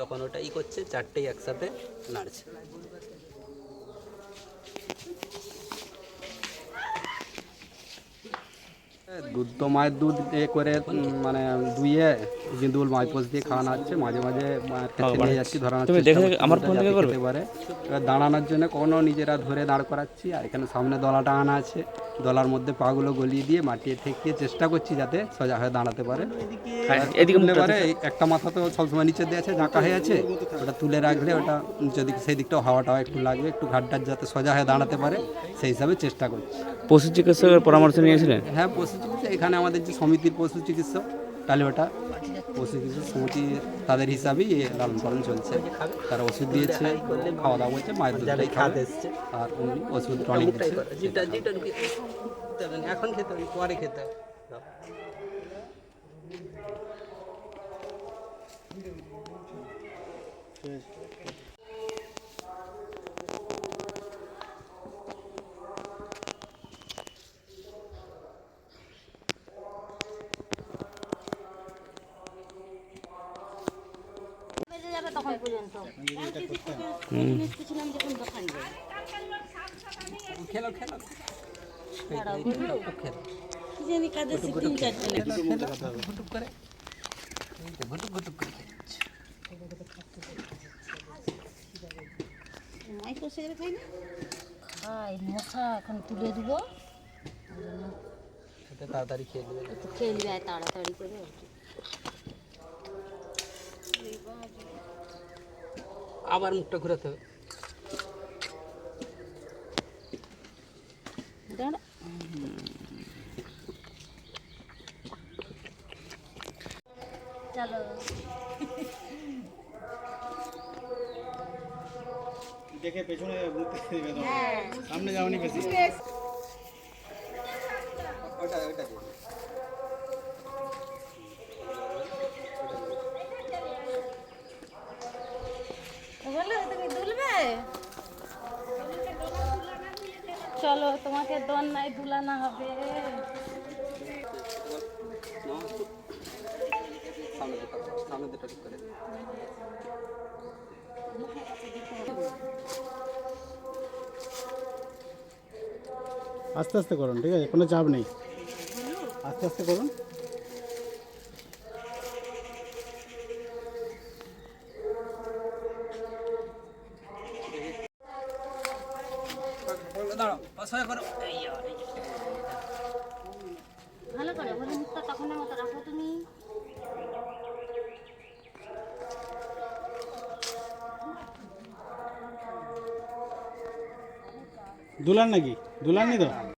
যখন ওটা ই করছে চারটেই একসাথে নাড়ছে। দুধ তো মায়ের দুধ এ করে মানে দুইয়ে বিন্দুল মাছ পোষ দিয়ে খাওয়ানো হচ্ছে মাঝে মাঝে নিয়ে যাচ্ছি তুমি দেখে আমার ফোন থেকে করবে? খেতে পারে। দাঁড়ানোর জন্য কোনো নিজেরা ধরে দাঁড় করাচ্ছি আর এখানে সামনে দলাটা আনা আছে। দলার মধ্যে পাগুলো গলিয়ে দিয়ে মাটিয়ে ঠেকিয়ে চেষ্টা করছি যাতে সোজা হয়ে দাঁড়াতে পারে। একটা মাথা তো সবসময় নিচে দিয়ে আছে ঝাঁকা হয়ে আছে ওটা তুলে রাখলে ওটা যদি সেই দিকটাও হাওয়া টাওয়া একটু লাগবে একটু ঘাটটার যাতে সোজা হয়ে দাঁড়াতে পারে সেই হিসাবে চেষ্টা করছি। পশু চিকিৎসকের পরামর্শ নিয়েছিলেন? হ্যাঁ পশু চিকিৎসা এখানে আমাদের যে সমিতির পশু চিকিৎসক টালিবাটা পশু চিকিৎসক সমিতি তাদের হিসাবেই এ লালন পালন চলছে। তারা ওষুধ দিয়েছে খাওয়া দাওয়া করছে মায়ের দুধটাই খাবে আর উনি ওষুধ টনিক এখন খেতে হবে পরে খেতে হবে বেজে খেলো খেলো জানি কাদের তিন চারটে ঘুটুক করে ঘুটুক ঘুটুক করে। মাই কষে যাবে খাই না খাই মশা এখন তুলে দিব তাড়াতাড়ি খেয়ে নেবে একটু খেয়ে নিবে তাড়াতাড়ি করে আবার মুখটা ঘুরাতে হবে। চলো। দেখে পেছনে তো সামনে যাওনি বেশি ওটা ওটা দিয়ে বলো তুমি দুলবে চলো তোমাকে দন নাই দুলানা হবে। আস্তে আস্তে করুন ঠিক আছে? কোনো চাপ নেই। আস্তে আস্তে করুন। দাঁড়াও অসহায় করো। ভালো করে বলে মুখটা তখনের মতো রাখো তুমি। দুলান নাকি? দুলাননি তো?